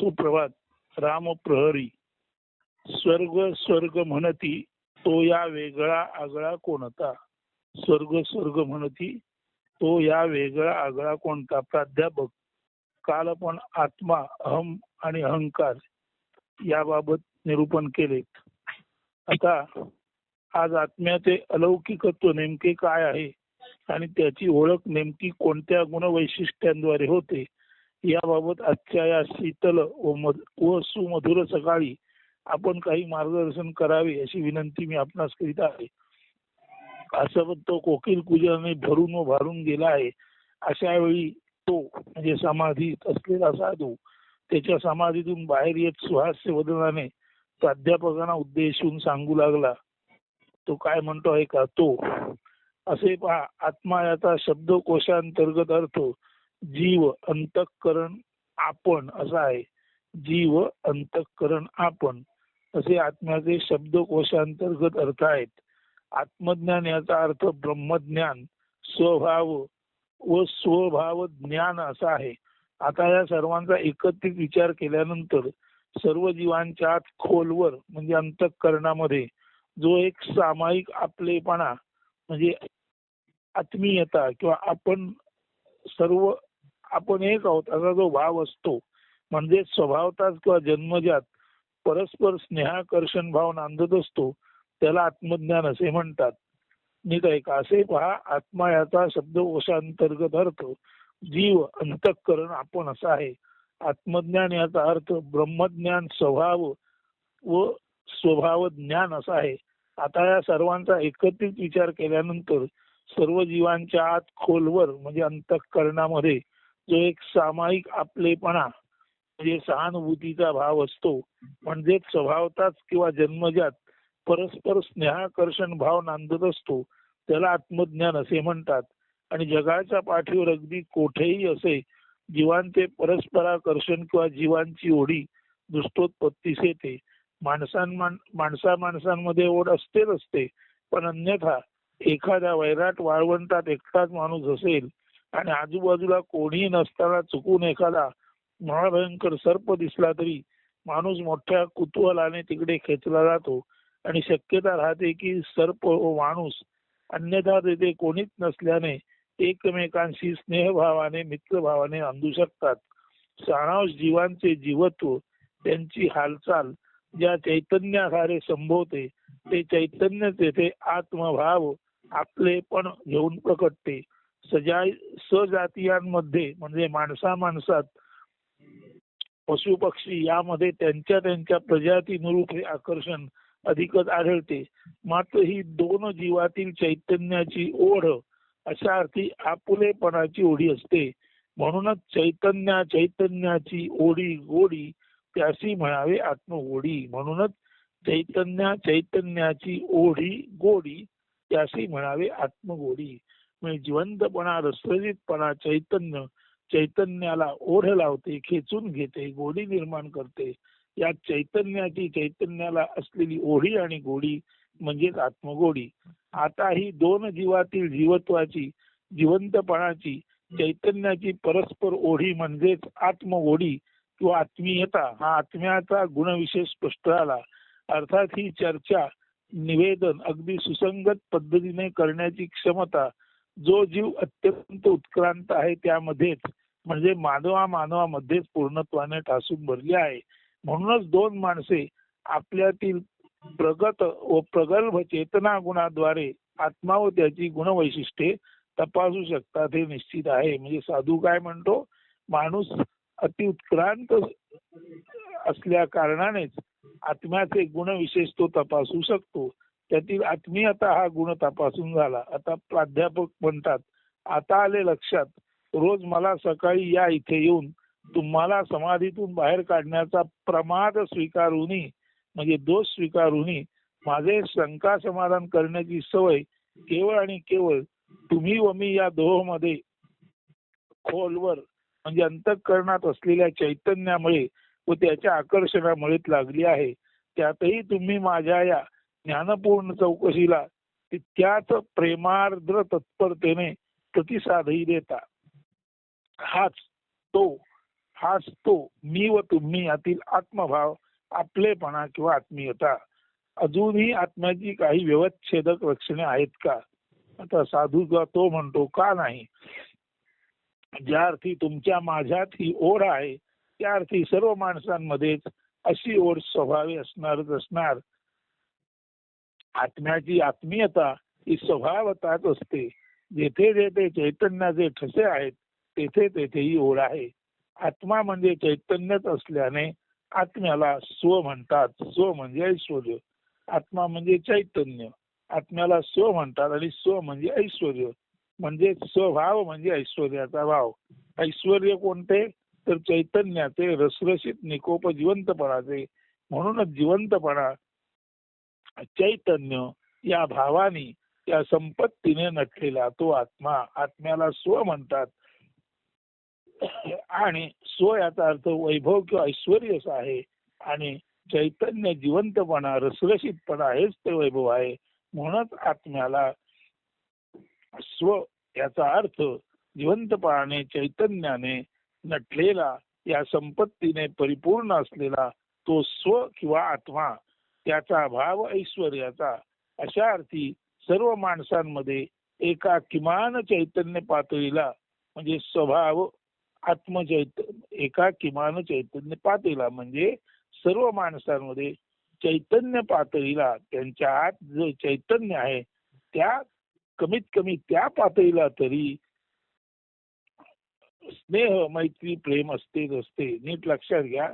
सुप्रभात. राम प्रहरी स्वर्ग स्वर्ग म्हणती तो या वेगळा आगळा कोणता? स्वर्ग स्वर्ग म्हणती तो या वेगळा आगळा कोणता? प्राध्यापक. काल पण आत्मा अहम आणि अहंकार याबाबत निरूपण केले आता आज आत्म्याचे अलौकिकत्व नेमके काय आहे? आणि त्याची ओळख नेमकी कोणत्या गुणवैशिष्ट्यांद्वारे होते? याबाबत आजच्या या शीतल व व सुमधुर सकाळी आपण काही मार्गदर्शन करावे अशी विनंती मी आपणास करीत आहे. असं तो कोकिल कुजराने भरून व भारून गेला आहे. अशा वेळी तो म्हणजे समाधीत असलेला साधू त्याच्या समाधीतून बाहेर येत सुहास्य वदनाने प्राध्यापकांना उद्देशून सांगू लागला तो काय म्हणतो आहे का? तो. असे पहा आत्मा याचा शब्दकोशांतर्गत अर्थ जीव अंतःकरण आपण असा आहे. जीव अंतःकरण आपण असे आत्म्याचे शब्दकोशांतर्गत अर्थ आहेत. आत्मज्ञान याचा अर्थ ब्रह्मज्ञान स्वभाव व स्वभाव ज्ञान असा आहे. आता या सर्वांचा एकत्रित विचार केल्यानंतर सर्व जीवांच्या आत खोलवर म्हणजे अंतःकरणामध्ये जो एक सामायिक आपलेपणा म्हणजे आत्मीयता किंवा आपण सर्व आपण एक आहोत असा जो भाव असतो म्हणजे स्वभावताच किंवा जन्मजात परस्पर स्नेहाकर्षण भाव नांदत असतो त्याला आत्मज्ञान असे म्हणतात. नीट आहे का असे पहा आत्मा याचा शब्दकोशांतर्गत अर्थ जीव अंतःकरण आपण असा आहे. आत्मज्ञान याचा अर्थ ब्रह्मज्ञान स्वभाव व स्वभाव ज्ञान असा आहे. आता या सर्वांचा एकत्रित विचार केल्यानंतर सर्व जीवांच्या आत खोलवर म्हणजे अंतःकरणामध्ये जो एक सामायिक आपलेपणा म्हणजे सहानुभूतीचा भाव असतो. म्हणजेच स्वभावताच किंवा जन्मजात परस्पर स्नेहाकर्षण भाव नांदत असतो. त्याला आत्मज्ञान असे म्हणतात. आणि जगाच्या पाठीवर अगदी कोठेही असे जीवांचे परस्पराकर्षण किंवा जीवांची ओढी दृष्टोत्पत्तीस येते. माणसां माणसा माणसांमध्ये ओढ असतेच असते. पण अन्यथा एखाद्या वैराट वाळवंटात एकटाच माणूस असेल आणि आजूबाजूला कोणीही नसताना चुकून एखादा महाभयंकर सर्प दिसला तरी माणूस मोठ्या कुतूहलाने तिकडे खेचला जातो. आणि शक्यता राहते की सर्प व माणूस अन्यथा तेथे कोणीच नसल्याने एकमेकांशी स्नेहभावाने मित्रभावाने अंधू शकतात. सारांश जीवांचे जीवत्व त्यांची हालचाल ज्या चैतन्याखारे संभवते ते चैतन्य तेथे आत्मभाव आपले पण घेऊन प्रकटते. सजा सजातीयांमध्ये म्हणजे माणसा माणसात पशु पक्षी यामध्ये त्यांच्या त्यांच्या प्रजातीनुरूप हे आकर्षण अधिकच आढळते. मात्र ही दोन जीवातील चैतन्याची ओढ अशा अर्थी आपुलेपणाची ओढी असते. म्हणूनच चैतन्या चैतन्याची ओढी गोडी त्याशी म्हणावे आत्मगोडी. म्हणूनच चैतन्या चैतन्याची ओढी गोडी त्याशी म्हणावे आत्मगोडी. म्हणजे जिवंतपणा रसरजितपणा चैतन्य चैतन्याला ओढ लावते खेचून घेते गोडी निर्माण करते. या चैतन्याची चैतन्याला असलेली ओढी आणि गोडी म्हणजेच आत्मगोडी. आता ही दोन जीवातील जीवत्वाची जिवंतपणाची चैतन्याची परस्पर ओढी म्हणजेच आत्मगोडी किंवा आत्मीयता हा आत्म्याचा गुणविशेष स्पष्ट झाला. अर्थात ही चर्चा निवेदन अगदी सुसंगत पद्धतीने करण्याची क्षमता जो जीव अत्यंत उत्क्रांत आहे त्यामध्येच म्हणजे मानवा मानवामध्येच पूर्णत्वाने ठासून भरली आहे. म्हणूनच दोन माणसे आपल्यातील प्रगत व प्रगल्भ चेतना गुणाद्वारे आत्मा व त्याची गुणवैशिष्ट्ये तपासू शकतात हे निश्चित आहे. म्हणजे साधू काय म्हणतो? माणूस अति उत्क्रांत असल्या कारणानेच आत्म्याचे गुणविशेष तो तपासू शकतो. त्यातील आत्मीयता हा गुण तपासून झाला. आता प्राध्यापक म्हणतात आता आले लक्षात रोज मला सकाळी या इथे येऊन तुम्हाला समाधीतून बाहेर काढण्याचा प्रमाद स्वीकारूनही म्हणजे दोष स्वीकारूनही माझे शंका समाधान करण्याची सवय केवळ आणि केवळ तुम्ही व मी या मध्ये खोलवर म्हणजे अंतःकरणात असलेल्या चैतन्यामुळे व त्याच्या आकर्षणामुळेच लागली आहे. त्यातही तुम्ही माझ्या या ज्ञानपूर्ण चौकशीला तितक्याच प्रेमार्द्र तत्परतेने प्रतिसादही देता. हाच तो हाच तो मी व तुम्ही यातील आत्मभाव आपलेपणा किंवा आत्मीयता. अजूनही आत्म्याची काही व्यवच्छेदक लक्षणे आहेत का? आता साधू किंवा तो म्हणतो का नाही? ज्या अर्थी तुमच्या माझ्यात ही ओढ आहे त्या अर्थी सर्व माणसांमध्येच अशी ओढ स्वभावी असणारच असणार. आत्म्याची आत्मीयता ही स्वभावताच असते. जेथे जेथे चैतन्याचे ठसे आहेत तेथे तेथे ही ओढ आहे. आत्मा म्हणजे चैतन्यच असल्याने आत्म्याला स्व म्हणतात. स्व म्हणजे ऐश्वर आत्मा म्हणजे चैतन्य. आत्म्याला स्व म्हणतात आणि स्व म्हणजे ऐश्वर म्हणजे स्वभाव म्हणजे ऐश्वर्याचा भाव. ऐश्वर कोणते? तर चैतन्याचे रसरशीत निकोप जिवंतपणाचे. म्हणूनच जिवंतपणा चैतन्य या भावाने या संपत्तीने नटलेला तो आत्मा आत्म्याला स्व म्हणतात. आणि स्व याचा अर्थ वैभव किंवा ऐश्वर आहे. आणि चैतन्य जिवंतपणा रसरशीतपणा हेच ते वैभव आहे. म्हणूनच आत्म्याला स्व याचा अर्थ जिवंतपणाने चैतन्याने नटलेला या संपत्तीने परिपूर्ण असलेला तो स्व किंवा आत्मा त्याचा भाव ऐश्वर्याचा. अशा अर्थी सर्व माणसांमध्ये एका किमान चैतन्य पातळीला म्हणजे स्वभाव आत्मचैतन्य एका किमान चैतन्य पातळीला म्हणजे सर्व माणसांमध्ये चैतन्य पातळीला त्यांच्या आत जे चैतन्य आहे त्या कमीत कमी त्या पातळीला तरी स्नेह मैत्री प्रेम असतेच असते नीट लक्षात घ्या.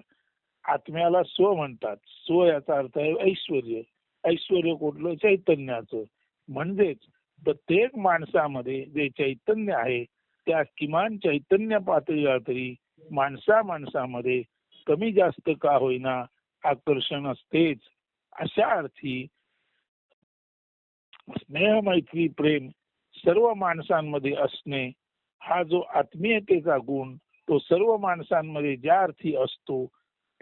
आत्म्याला स्व म्हणतात. स्व याचा अर्थ आहे ऐश्वर ऐश्वर कुठलं? चैतन्याचं. म्हणजेच प्रत्येक माणसामध्ये जे चैतन्य आहे त्या किमान चैतन्य पातळीला तरी माणसा माणसामध्ये कमी जास्त का होईना आकर्षण असतेच. अशा अर्थी स्नेह मैत्री प्रेम सर्व माणसांमध्ये असणे हा जो आत्मीयतेचा गुण तो सर्व माणसांमध्ये ज्या अर्थी असतो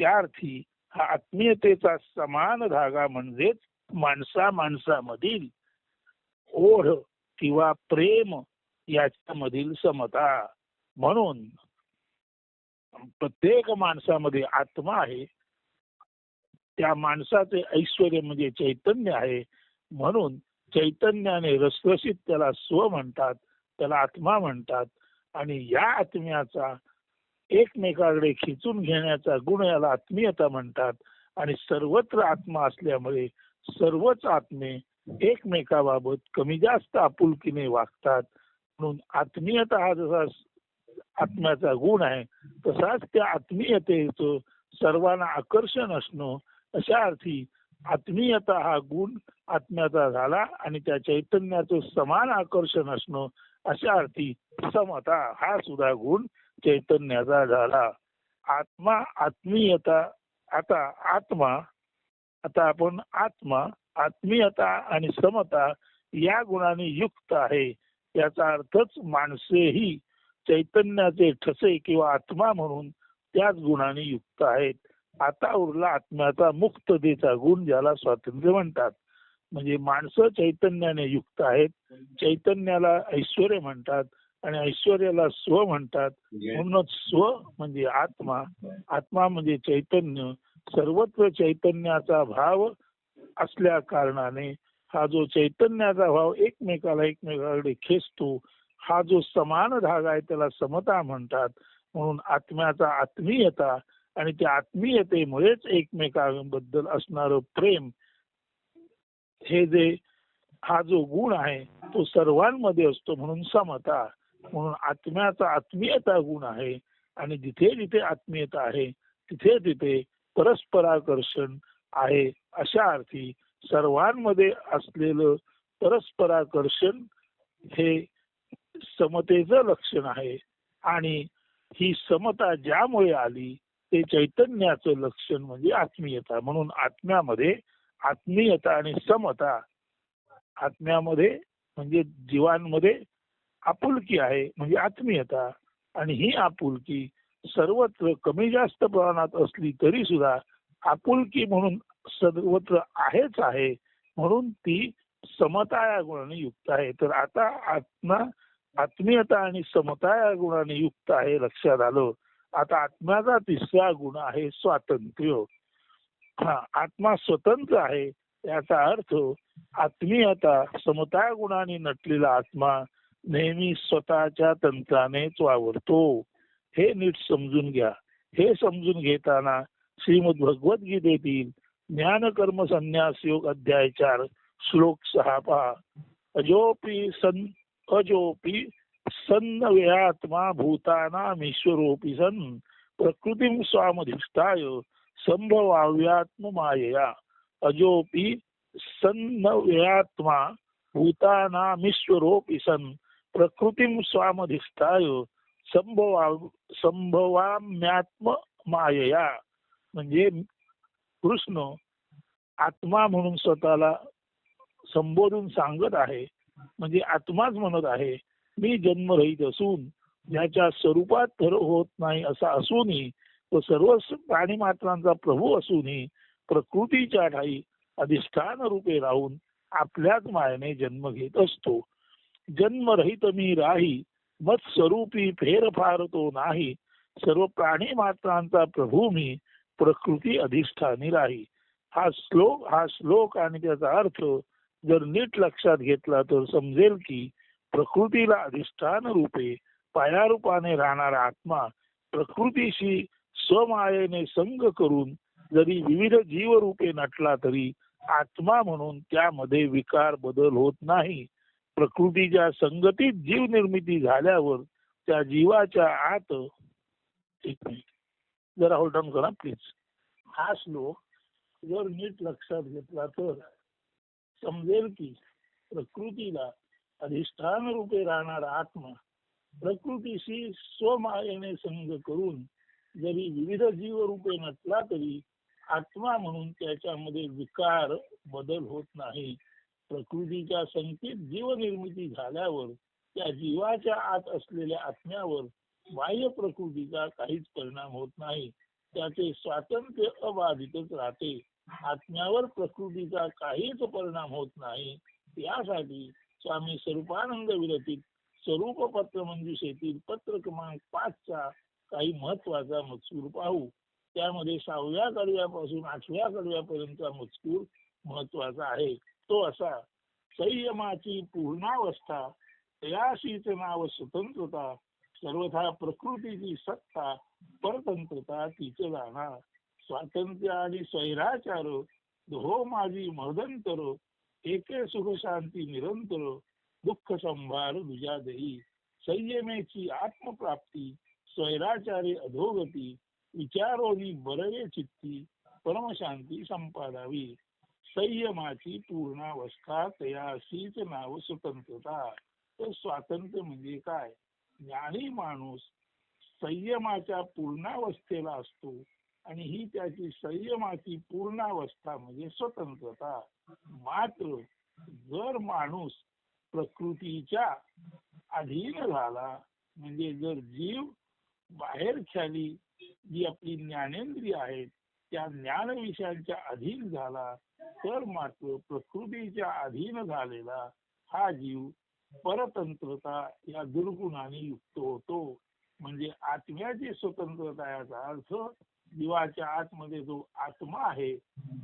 त्या अर्थी हा आत्मीयतेचा समान धागा म्हणजेच माणसा माणसामधील ओढ किंवा प्रेम याच्यामधील समता. म्हणून प्रत्येक माणसामध्ये आत्मा आहे. त्या माणसाचे ऐश्वर म्हणजे चैतन्य आहे. म्हणून चैतन्याने रसरशीत त्याला स्व म्हणतात त्याला आत्मा म्हणतात आणि या आत्म्याचा एकमेकाकडे खिचून घेण्याचा गुण याला आत्मीयता म्हणतात. आणि सर्वत्र आत्मा असल्यामुळे सर्वच आत्मे एकमेकाबाबत कमी जास्त आपुलकीने वागतात. म्हणून आत्मीयता हा जसा आत्म्याचा गुण आहे तसाच त्या आत्मीयतेचं सर्वांना आकर्षण असणं अशा अर्थी आत्मीयता हा गुण आत्म्याचा झाला आणि त्या चैतन्याचं समान आकर्षण असणं अशा अर्थी समता हा सुद्धा गुण चैतन्याचा झाला. आत्मा आत्मीयता आता आत्मा आता आपण आत्मा आत्मीयता आणि समता या गुणाने युक्त आहे. याचा अर्थच माणसेही चैतन्याचे ठसे किंवा आत्मा म्हणून त्याच गुणाने युक्त आहेत. आता उरला आत्म्याचा मुक्ततेचा गुण ज्याला स्वातंत्र्य म्हणतात. म्हणजे माणसं चैतन्याने युक्त आहेत. चैतन्याला ऐश्वर म्हणतात. आणि ऐश्वर्याला स्व म्हणतात. म्हणूनच स्व म्हणजे आत्मा. आत्मा म्हणजे चैतन्य. सर्वत्र चैतन्याचा भाव असल्या कारणाने हा जो चैतन्याचा भाव एकमेकाला एकमेकाकडे खेचतो हा जो समान धागा आहे त्याला समता म्हणतात. म्हणून आत्म्याचा आत्मीयता आणि त्या आत्मीयतेमुळेच एकमेकांबद्दल असणार प्रेम हे जे हा जो गुण आहे तो सर्वांमध्ये असतो म्हणून समता. म्हणून आत्म्याचा आत्मीयता गुण आहे. आणि जिथे जिथे आत्मीयता आहे तिथे तिथे परस्पराकर्षण आहे अशा अर्थी सर्वांमध्ये असलेलं परस्पराकर्षण हे समतेचं लक्षण आहे. आणि ही समता ज्यामुळे आली ते चैतन्याचं लक्षण म्हणजे आत्मीयता. म्हणून आत्म्यामध्ये आत्मीयता आणि समता आत्म्यामध्ये म्हणजे जीवांमध्ये आपुलकी आहे म्हणजे आत्मीयता. आणि ही आपुलकी सर्वत्र कमी जास्त प्रमाणात असली तरी सुद्धा आपुलकी म्हणून सर्वत्र आहेच आहे म्हणून ती समता या गुणाने युक्त आहे. तर आता आत्मा आत्मीयता आणि समता या गुणाने युक्त आहे लक्षात आलं. आता आत्म्याचा तिसरा गुण आहे स्वातंत्र्य. हा आत्मा स्वतंत्र आहे याचा अर्थ आत्मीयता समता गुणाने नटलेला आत्मा नेहमी स्वतःच्या तंत्रानेच वावरतो हे नीट समजून घ्या. हे समजून घेताना श्रीमद भगवद्गीतेतील ज्ञान कर्म संन्यास योग अध्याय चार श्लोक सहा पहा. अजोपी सन अजोपी सन्न वेआत्मा भूतानामीश्वरोपी सन प्रकृती स्वामधिष्ठाय संभवाव्यात्म मायया अजोपी सन्न वेआत्मा भूतानामीश्वरोपी सन प्रकृती स्वामधिष्ठाय संभवा संभवाम्यात्म मायया म्हणजे कृष्ण आत्मा म्हणून स्वतःला संबोधून सांगत आहे. म्हणजे आत्माच म्हणत आहे मी जन्मरहित असून ज्याच्या स्वरूपात ठर होत नाही असा असूनही तो सर्व प्राणी मात्रांचा प्रभू असूनही प्रकृतीच्या ठाई अधिष्ठान रूपे राहून आपल्याच मायेने जन्म घेत असतो. जन्मरहित मी राही मत स्वरूपी फेरफार तो नाही. सर्व प्राणी मात्रांचा प्रभू मी प्रकृती अधिष्ठानी राही. हा श्लोक हा श्लोक आणि त्याचा अर्थ जर नीट लक्षात घेतला तर समजेल की प्रकृतीला अधिष्ठान रूपे पायारूपाने राहणारा आत्मा प्रकृतीशी स्वमायेने संग करून जरी विविध जीवरूपे नटला तरी आत्मा म्हणून त्यामध्ये विकार बदल होत नाही. प्रकृतीच्या संगतीत जीव निर्मिती झाल्यावर त्या जीवाच्या आत जरा होल्ड ऑन करा प्लीज हा श्लोक जर नीट लक्षात घेतला तर समजेल की प्रकृतीला अधिष्ठान रूपे राहणारा आत्मा प्रकृतीशी स्वमायेने संग करून जरी विविध जीव रूपे नटला तरी आत्मा म्हणून त्याच्यामध्ये विकार बदल होत नाही. प्रकृतीच्या संकेत जीव निर्मिती झाल्यावर त्या जीवाच्या आत असलेल्या आत्म्यावर बाह्य प्रकृतीचा काहीच परिणाम होत नाही. त्याचे स्वातंत्र्य अबाधितच राहते. आत्म्यावर प्रकृतीचा काहीच परिणाम होत नाही. यासाठी स्वामी स्वरूपानंद विरचित स्वरूप पत्र मंजुषेतील पत्र क्रमांक पाचचा काही महत्त्वाचा मजकूर पाहू. त्यामध्ये सहाव्या कडव्यापासून आठव्या कडव्यापर्यंतचा मजकूर महत्त्वाचा आहे. तो असा संयमाची पूर्णावस्था तयाशीच नाव स्वतंत्रता सर्वथा प्रकृतीची सत्ता परतंत्रता तिचे जाणार. स्वातंत्र्य आणि स्वैराचार हो माझी मदंतर एके सुख शांती निरंतर दुःख संभार दुजा देई. संयमेची आत्मप्राप्ती स्वैराचारे अधोगती विचारोनी बरवे चित्ती परमशांती संपादावी. संयमाची पूर्णावस्था तयाशीच नाव स्वतंत्रता. तर स्वातंत्र्य म्हणजे काय? ज्ञानी माणूस संयमाच्या पूर्णावस्थेला असतो आणि ही त्याची संयमाची पूर्णावस्था म्हणजे स्वतंत्रता. मात्र जर माणूस प्रकृतीच्या अधीन झाला म्हणजे जर जीव बाहेर खाली जी आपली ज्ञानेंद्रिय आहेत त्या ज्ञान विषयांच्या अधीन झाला तर मात्र प्रकृतीच्या अधीन झालेला हा जीव परतंत्रता या दुर्गुणाने युक्त होतो. म्हणजे आत्म्याची स्वतंत्रता याचा अर्थ जीवाच्या आतमध्ये जो आत्मा आहे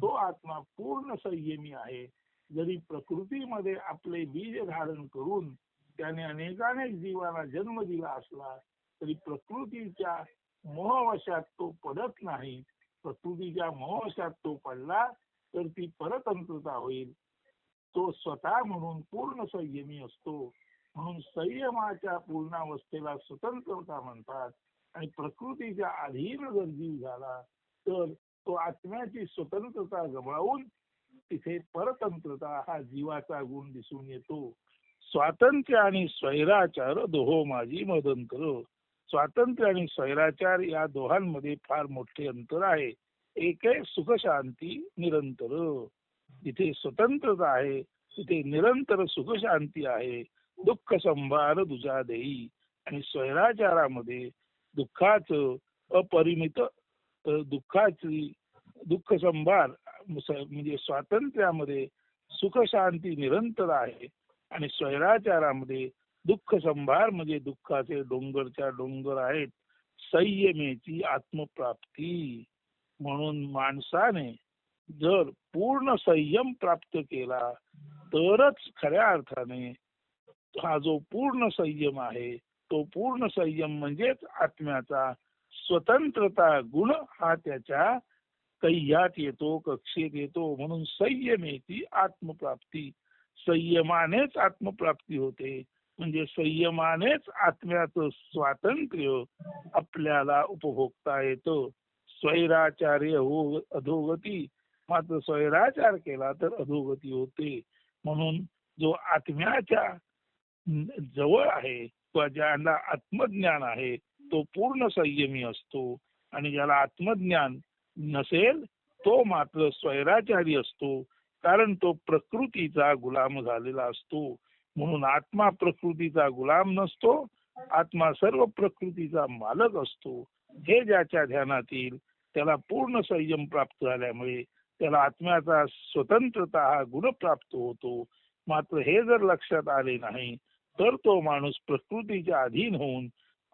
तो आत्मा पूर्ण संयमी आहे. जरी प्रकृतीमध्ये आपले बीज धारण करून त्याने अनेकानेक जीवाला जन्म दिला असला तरी प्रकृतीच्या मोहवशात तो पडत नाही. प्रकृतीच्या मोहवशात तो पडला तर ती परतंत्रता होईल. तो स्वतः म्हणून पूर्ण संयमी असतो. म्हणून संयमाच्या पूर्णावस्थेला स्वतंत्रता म्हणतात. आणि प्रकृतीच्या अधीन जर जीव झाला तर तो आत्म्याची स्वतंत्रता गमावून तिथे परतंत्रता हा जीवाचा गुण दिसून येतो. स्वातंत्र्य आणि स्वैराचार दोहो माझी मदंतर स्वातंत्र्य आणि स्वैराचार या दोहांमध्ये फार मोठे अंतर आहे. एक आहे सुख शांती निरंतर. जिथे स्वतंत्रता आहे तिथे निरंतर सुखशांती आहे. दुःख संभार दुजा देई. आणि स्वैराचारामध्ये दुःखाच अपरिमित दुःखाची दुःख संभार म्हणजे स्वातंत्र्यामध्ये सुख शांती निरंतर आहे. आणि स्वैराचारामध्ये दुःख संभार म्हणजे दुःखाचे डोंगरच्या डोंगर आहेत संयमेची आत्मप्राप्ती. म्हणून माणसाने जर पूर्ण संयम प्राप्त केला तरच खऱ्या अर्थाने हा जो पूर्ण संयम आहे तो पूर्ण संयम म्हणजेच आत्म्याचा स्वतंत्रता गुण हा त्याच्या कैयात येतो कक्षेत येतो. म्हणून संयमेची आत्मप्राप्ती. संयमानेच आत्मप्राप्ती होते. म्हणजे संयमानेच आत्म्याचं स्वातंत्र्य आपल्याला उपभोगता येतं. स्वैराचार्य हो अधोगती. मात्र स्वैराचार केला तर अधोगती होते. म्हणून जो आत्म्याच्या जवळ आहे किंवा ज्याला आत्मज्ञान आहे तो पूर्ण संयमी असतो. आणि ज्याला आत्मज्ञान नसेल तो मात्र स्वैराचारी असतो. कारण तो प्रकृतीचा गुलाम झालेला असतो. म्हणून आत्मा प्रकृतीचा गुलाम नसतो आत्मा सर्व प्रकृतीचा मालक असतो. हे ज्याच्या ध्यानात येईल त्याला पूर्ण संयम प्राप्त झाल्यामुळे त्याला आत्म्याचा स्वतंत्रता हा गुण प्राप्त होतो. मात्र हे जर लक्षात आले नाही तर तो माणूस प्रकृतीच्या अधीन होऊन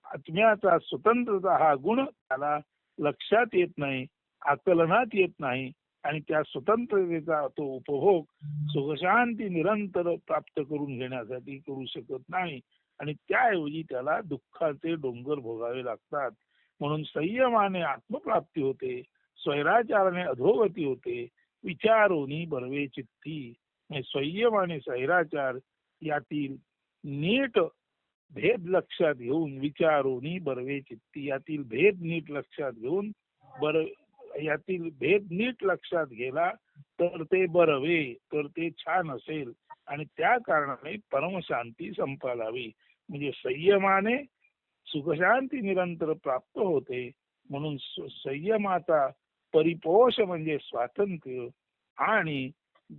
आत्म्याचा स्वतंत्रता हा गुण त्याला लक्षात येत नाही आकलनात येत नाही आणि त्या स्वतंत्रतेचा तो उपभोग सुखशांती निरंतर प्राप्त करून घेण्यासाठी करू शकत नाही. आणि त्याऐवजी त्याला दुःखाचे डोंगर भोगावे लागतात. म्हणून संयमाने आत्मप्राप्ती होते. स्वैराचाराने अधोगती होते. विचारोनी बर्वे चित्ती. संयम आणि स्वैराचार यातील नीट भेद लक्षात घेऊन विचारोनी बरवे चित्ती यातील भेद नीट लक्षात घेऊन बर यातील भेद नीट लक्षात गेला तर ते बरवे तर ते छान असेल. आणि त्या कारणाने परमशांती संपालावी. म्हणजे संयमाने सुखशांती निरंतर प्राप्त होते. म्हणून संयमाचा परिपोष म्हणजे स्वातंत्र्य. आणि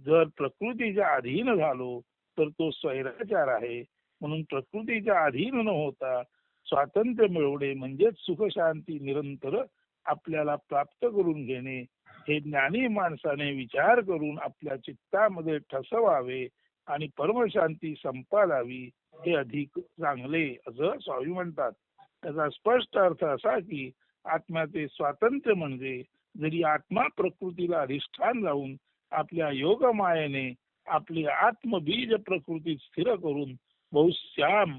जर प्रकृतीच्या अधीन झालो तर तो स्वैराचार आहे. म्हणून प्रकृतीच्या अधीन न होता स्वातंत्र्य मिळवणे म्हणजेच सुखशांती निरंतर आपल्याला प्राप्त करून घेणे हे ज्ञानी माणसाने विचार करून आपल्या चित्तामध्ये ठसवावे आणि परमशांती संपादावी हे अधिक चांगले असं स्वामी म्हणतात. त्याचा स्पष्ट अर्थ असा की आत्म्याचे स्वातंत्र्य म्हणजे जरी आत्मा प्रकृतीला अधिष्ठान लावून आपल्या योगमायेने आपली आत्मबीज प्रकृतीत स्थिर करून बहुश्याम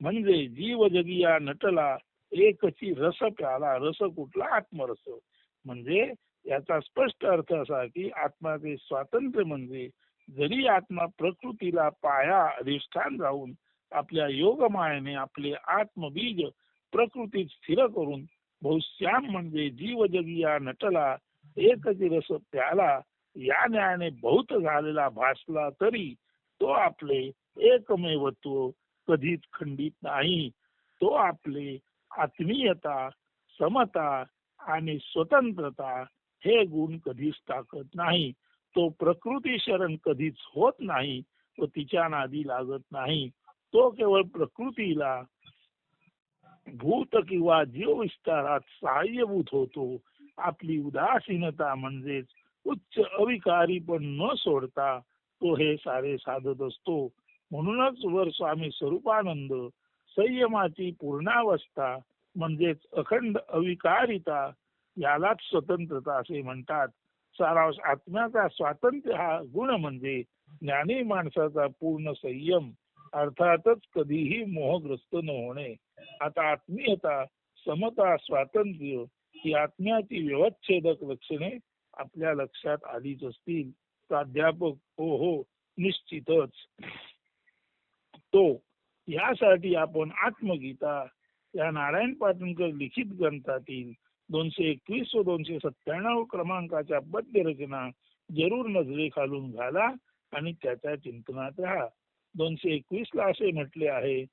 म्हणजे जीव जगिया नटला एकची रस प्याला रस कुठला? आत्मरस. म्हणजे याचा स्पष्ट अर्थ असा की आत्माचे स्वातंत्र्य म्हणजे जरी आत्मा प्रकृतीला पाया अधिष्ठान राहून आपल्या योगमायेने आपले आत्मबीज प्रकृतीत स्थिर करून बहुश्याम म्हणजे जीव जगिया नटला एकची रस प्याला या न्यायाने बहुत झालेला भासला तरी तो आपले एकमेवत्व कधीच खंडित नाही. तो आपले आत्मीयता समता आणि स्वतंत्रता हे गुण कधीच टाकत नाही. तो प्रकृती शरण कधीच होत नाही व तिच्या नादी लागत नाही. तो केवळ प्रकृतीला भूत किंवा जीव विस्तारात सहाय्यभूत होतो. आपली उदासीनता म्हणजेच उच्च अविकारी पण न सोडता तो हे सारे साधत असतो. म्हणूनच वर स्वामी स्वरूपानंद संयमाची पूर्णावस्था म्हणजेच अखंड अविकारिता यालाच स्वतंत्रता असे म्हणतात. सारांश आत्म्याचा स्वातंत्र्य हा गुण म्हणजे ज्ञानी माणसाचा पूर्ण संयम अर्थातच कधीही मोहग्रस्त न होणे. आता आत्मीयता समता स्वातंत्र्य ही आत्म्याची व्यवच्छेदक लक्षणे आपल्या लक्षात आलीच असतील. प्राध्यापक हो हो निश्चितच. तो यासाठी आपण आत्मगीता या नारायण पाटणकर लिखित ग्रंथातील दोनशे एकवीस व दोनशे सत्त्याण्णव क्रमांकाच्या पद्य रचना जरूर नजरे खालून घाला आणि त्याच्या चिंतनात राहा. दोनशे एकवीस ला असे म्हटले आहे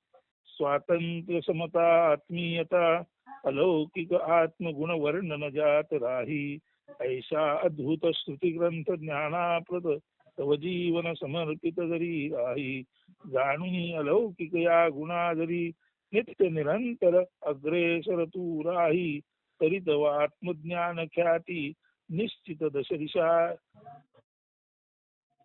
स्वातंत्र्य समता आत्मीयता अलौकिक आत्मगुण वर्णन जात राही ऐशा अद्भुत श्रुती ग्रंथ ज्ञानाप्रद तव जीवन समर्पित जरी राही जाणून अलौकिक या गुणा जरी नित्य निरंतर अग्रेसर तू राही तरी तव आत्मज्ञान ख्याती निश्चित दशदिशा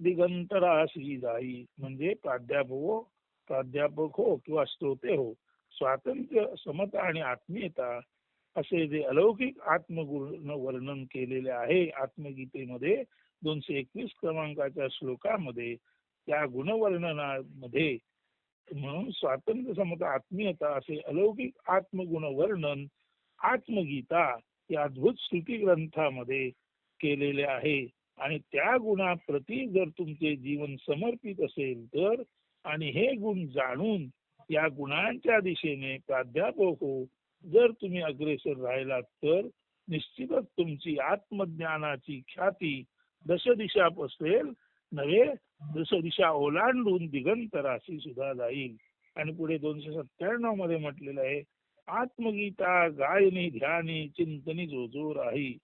दिगंतराशी जाई. म्हणजे प्राध्यापक हो प्राध्यापक हो किंवा श्रोते हो स्वातंत्र्य समता आणि आत्मीयता असे जे अलौकिक आत्मगुण वर्णन केलेले आहे आत्मगीतेमध्ये दोनशे एकवीस क्रमांकाच्या श्लोकामध्ये त्या गुणवर्णनामध्ये म्हणून स्वातंत्र्य समता आत्मीयता असे अलौकिक आत्मगुण वर्णन आत्मगीता या अद्भुत श्रुती ग्रंथामध्ये केलेले आहे. आणि त्या गुणाप्रती जर तुमचे जीवन समर्पित असेल तर आणि हे गुण जाणून या गुणांच्या दिशेने प्राध्यापक हो जर तुम्ही अग्रेसर राहिलात तर निश्चितच तुमची आत्मज्ञानाची ख्याती दशदिशा पसरेल नव्हे दशदिशा ओलांडून दिगंतराशी सुद्धा जाईल. आणि पुढे दोनशे सत्त्याण्णवमध्ये म्हटलेलं आहे आत्मगीता गायनी ध्यानी चिंतनी जो जो राही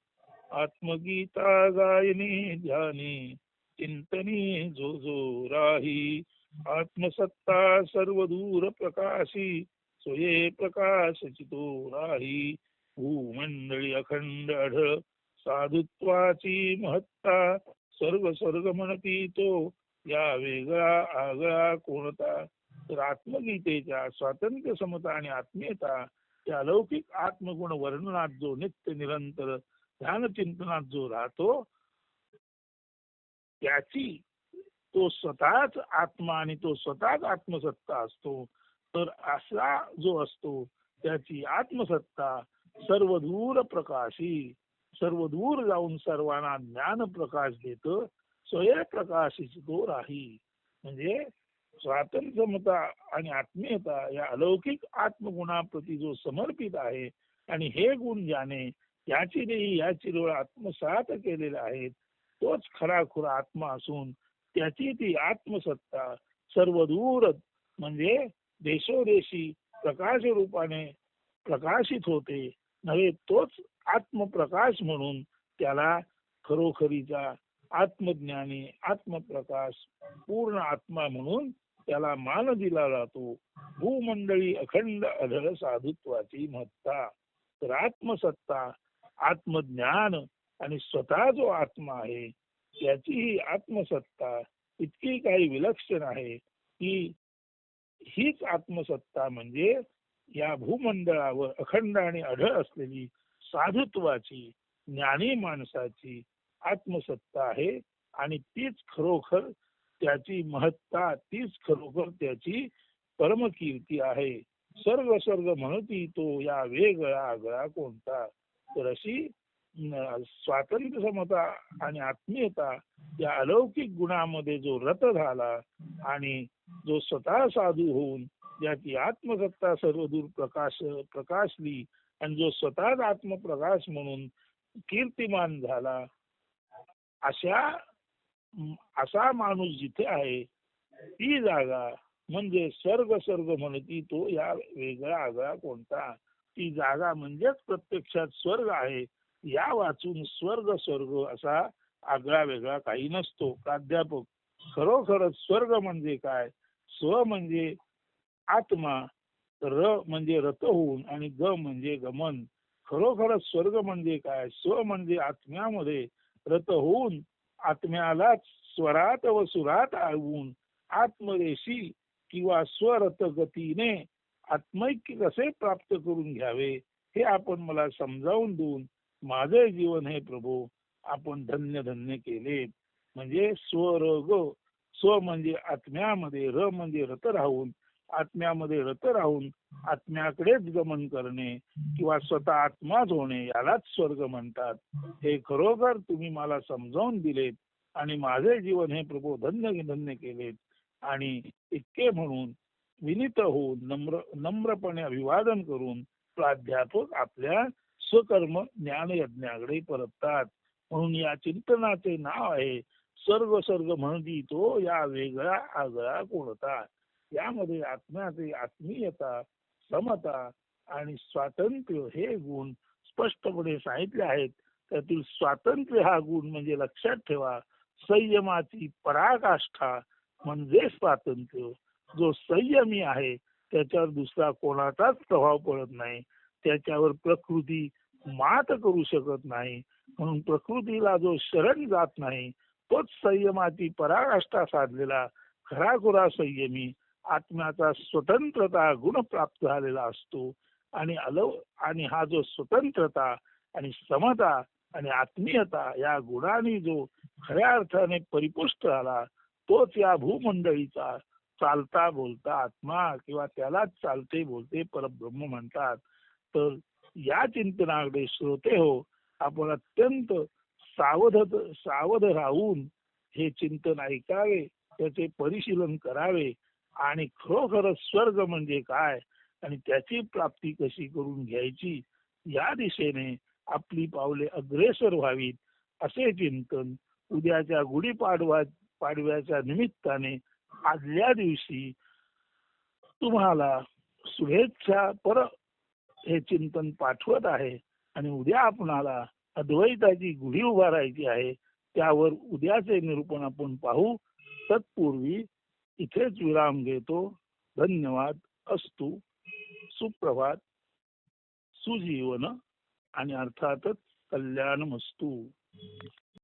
आत्मगीता गायनी ध्यानी चिंतनी जो जो राही आत्मसत्ता सर्व दूर प्रकाशी स्वये प्रकाश चितो राही. भूमंडळी अखंड अढळ साधुत्वाची महत्ता सर्व स्वर्ग म्हणती तो. या वेगळा आगळा कोणता? तर आत्मगीतेच्या स्वातंत्र्य समता आणि आत्मीयता त्या अलौकिक आत्मगुण वर्णनात जो नित्य निरंतर ध्यान चिंतनात जो राहतो त्याची तो स्वतःच आत्मा आणि तो स्वतःच आत्मसत्ता असतो. तर असा जो असतो त्याची आत्मसत्ता सर्व दूर प्रकाशी सर्व दूर जाऊन सर्वांना ज्ञान प्रकाश देत स्वयं प्रकाशित तो राही. म्हणजे स्वातंत्र्यमता आणि आत्मीयता या अलौकिक आत्मगुणाप्रती जो समर्पित आहे आणि हे गुण ज्याने याची देही या चिरोळ आत्मसात केलेले आहेत तोच खरा खुरा आत्मा असून त्याची ती आत्मसत्ता सर्व दूर म्हणजे देशोदेशी प्रकाश रूपाने प्रकाशित होते नव्हे तोच आत्मप्रकाश म्हणून त्याला खरोखरीचा आत्मज्ञानी आत्मप्रकाश पूर्ण आत्मा म्हणून त्याला मान दिला जातो. भूमंडळी अखंड अधर साधुत्वाची महत्ता. तर आत्मसत्ता आत्मज्ञान आणि स्वतः जो आत्मा आहे त्याची आत्मसत्ता इतकी काही विलक्षण आहे की हीच आत्मसत्ता म्हणजे या भूमंडळावर अखंड आणि अढळ असलेली साधुत्वाची ज्ञानी माणसाची आत्मसत्ता आहे आणि तीच खरोखर त्याची महत्ता तीच खरोखर त्याची परमकीर्ती आहे. सर्व सर्व म्हणती तो या वेगळा आगळा कोणता? तर अशी स्वातंत्र्य समता आणि आत्मीयता या अलौकिक गुणामध्ये जो रत झाला आणि जो स्वतः साधू होऊन ज्याची आत्मसत्ता सर्वदूर प्रकाश प्रकाशली आणि जो स्वतःच आत्मप्रकाश म्हणून कीर्तिमान झाला अशा असा माणूस जिथे आहे ती जागा म्हणजे स्वर्ग स्वर्ग म्हणती तो या वेगळा आगळा कोणता? ती जागा म्हणजेच प्रत्यक्षात स्वर्ग आहे. या वाचून स्वर्ग स्वर्ग असा आगळा वेगळा काही नसतो. प्राध्यापक खरोखरच स्वर्ग म्हणजे काय? स्व म्हणजे आत्मा र म्हणजे रत होऊन आणि ग म्हणजे गमन. खरोखरच स्वर्ग म्हणजे काय? स्व म्हणजे आत्म्यामध्ये रत होऊन आत्म्यालाच स्वरात व सुरात आवून आत्मरेशी किंवा स्वरत गतीने आत्मैक्य कसे प्राप्त करून घ्यावे हे आपण मला समजावून देऊन माझे जीवन हे प्रभू आपण धन्य धन्य केले. म्हणजे स्वर ग. स्व म्हणजे आत्म्यामध्ये र म्हणजे रत राहून आत्म्यामध्ये रत राहून आत्म्याकडेच गमन करणे किंवा स्वतः आत्माच होणे यालाच स्वर्ग म्हणतात. हे खरोखर तुम्ही मला समजावून दिलेत आणि माझे जीवन हे प्रभू धन्य धन्य केलेत. आणि इतके म्हणून विनित होऊन नम्र नम्रपणे अभिवादन करून प्राध्यापक आपल्या स्वकर्म ज्ञान यज्ञाकडे परततात. म्हणून या चिंतनाचे नाव आहे सर्व सर्ग म्हणती तो या वेगळा आगळा कोणता? यामध्ये आत्म्याचे आत्मीयता समता आणि स्वातंत्र्य हे गुण स्पष्टपणे सांगितले आहेत. त्यातील स्वातंत्र्य हा गुण म्हणजे लक्षात ठेवा संयमाची पराकाष्ठा म्हणजे स्वातंत्र्य. जो संयमी आहे त्याच्यावर दुसरा कोणाचाच प्रभाव पडत नाही. त्याच्यावर प्रकृती मात करू शकत नाही. म्हणून प्रकृतीला जो शरण जात नाही तोच संयमाची पराकाष्ठा साधलेला खराखुरा संयमी आत्म्याचा स्वतंत्रता गुण प्राप्त झालेला असतो. आणि अलव आणि हा जो स्वतंत्रता आणि समता आणि आत्मीयता या गुणांनी जो खऱ्या अर्थाने परिपुष्ट झाला तोच या भूमंडळीचा चालता बोलता आत्मा किंवा त्यालाच चालते बोलते परब्रह्म म्हणतात. तर या चिंतनाकडे श्रोते हो आपण अत्यंत सावध सावध राहून हे चिंतन ऐकावे त्याचे परिशीलन करावे आणि खरोखरच स्वर्ग म्हणजे काय आणि त्याची प्राप्ती कशी करून घ्यायची या दिशेने आपली पावले अग्रेसर व्हावीत असे चिंतन उद्याच्या गुढीपाडवा पाडव्याच्या निमित्ताने आदल्या दिवशी तुम्हाला शुभेच्छा पर हे चिंतन पाठवत आहे आणि उद्या आपणाला अद्वैताची गुढी उभारायची आहे त्यावर उद्याचे निरूपण आपण पाहू. तत्पूर्वी इथेच विराम घेतो. धन्यवाद. असतो. सुप्रभात. सुजीवन. आणि अर्थातच कल्याणमस्तू.